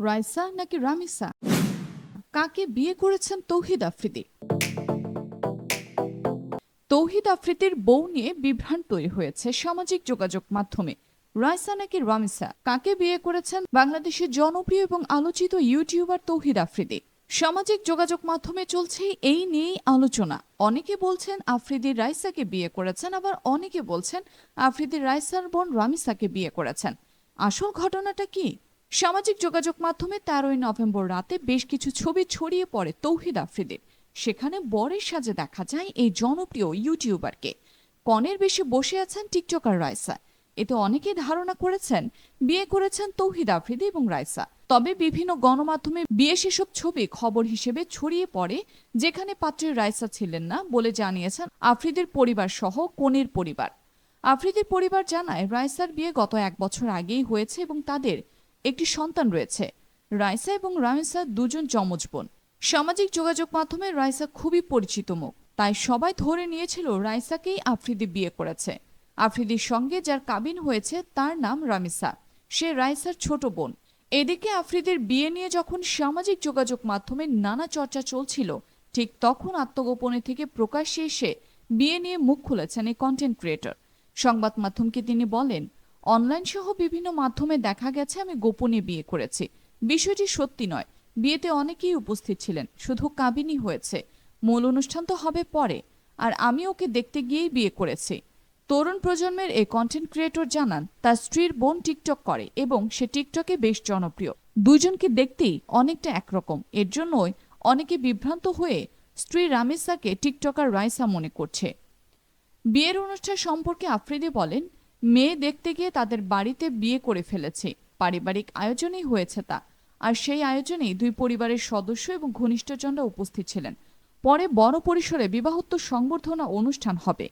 রাইসা নাকি রামিসা? কাকে বিয়ে করেছেন তৌহিদ আফ্রিদি? তৌহিদ আফ্রিদির বউ নিয়ে বিভ্রান্ত তৈরি হয়েছে সামাজিক যোগাযোগ মাধ্যমে। রাইসা নাকি রামিসা? কাকে বিয়ে করেছেন? বাংলাদেশের জনপ্রিয় এবং আলোচিত ইউটিউবার তৌহিদ আফ্রিদি। সামাজিক যোগাযোগ মাধ্যমে চলছে এই নিয়েই আলোচনা। অনেকে বলছেন আফ্রিদি রাইসাকে বিয়ে করেছেন, আবার অনেকে বলছেন আফ্রিদি রাইসার বোন রামিসাকে বিয়ে করেছেন। আসল ঘটনাটা কি? সামাজিক যোগাযোগ মাধ্যমে তেরোই নভেম্বর রাতে বেশ কিছু ছবি ছড়িয়ে পড়ে তৌহিদ আফ্রিদির। সেখানে বরের সাজে দেখা যায় এই জনপ্রিয় ইউটিউবারকে। কনের বেশি বসে আছেন টিকটকার রাইসা। এতে অনেকে ধারণা করেছেন বিয়ে করেছেন তৌহিদ আফ্রিদি এবং রাইসা। তবে বিভিন্ন গণমাধ্যমে বিয়ে সেসব ছবি খবর হিসেবে ছড়িয়ে পড়ে, যেখানে পাত্রের রাইসা ছিলেন না বলে জানিয়েছেন আফ্রিদির পরিবার সহ কনের পরিবার। আফ্রিদির পরিবার জানায়, রাইসার বিয়ে গত এক বছর আগেই হয়েছে এবং তাদের একটি সন্তান রয়েছে। রাইসা এবং রামিসা দুজন যমজ বোন। সামাজিক যোগাযোগ মাধ্যমে রাইসা খুবই পরিচিত মুখ। তাই সবাই ধরে নিয়েছিল রাইসাকেই আফ্রিদি বিয়ে করেছে। আফ্রিদির সঙ্গে যার কাবিন হয়েছে, তার নাম রামিসা। সে রাইসার ছোট বোন। এদিকে আফ্রিদের বিয়ে নিয়ে যখন সামাজিক যোগাযোগ মাধ্যমে নানা চর্চা চলছিল, ঠিক তখন আত্মগোপনে থেকে প্রকাশ্যে এসে বিয়ে নিয়ে মুখ খুলেছেন এই কন্টেন্ট ক্রিয়েটর সংবাদ মাধ্যমকে তিনি বলেন অনলাইন সহ বিভিন্ন মাধ্যমে দেখা গেছে, আমি গোপনে বিয়ে করেছি। বিষয়টি সত্যি নয়। বিয়েতে অনেকেই উপস্থিত ছিলেন, শুধু কাবিনই হয়েছে। মূল অনুষ্ঠান তো হবে পরে, আর আমি ওকে দেখতে গিয়েই বিয়ে করেছি। তরুণ প্রজন্মের এই কন্টেন্ট ক্রিয়েটর জানান, তার স্ত্রীর বোন টিকটক করে এবং সে টিকটকে বেশ জনপ্রিয়। দুজনকে দেখতেই অনেকটা একরকম। এর জন্যই অনেকে বিভ্রান্ত হয়ে স্ত্রী রামিসাকে টিকটকার রাইসা মনে করছে। বিয়ের অনুষ্ঠান সম্পর্কে আফ্রিদি বলেন, মেয়ে দেখতে গিয়ে তাদের বাড়িতে বিয়ে করে ফেলেছে। পারিবারিক আয়োজনেই হয়েছে তা। আর সেই আয়োজনেই দুই পরিবারের সদস্য এবং ঘনিষ্ঠজনরা উপস্থিত ছিলেন। পরে বড় পরিসরে বিবাহোত্তর সংবর্ধনা অনুষ্ঠান হবে।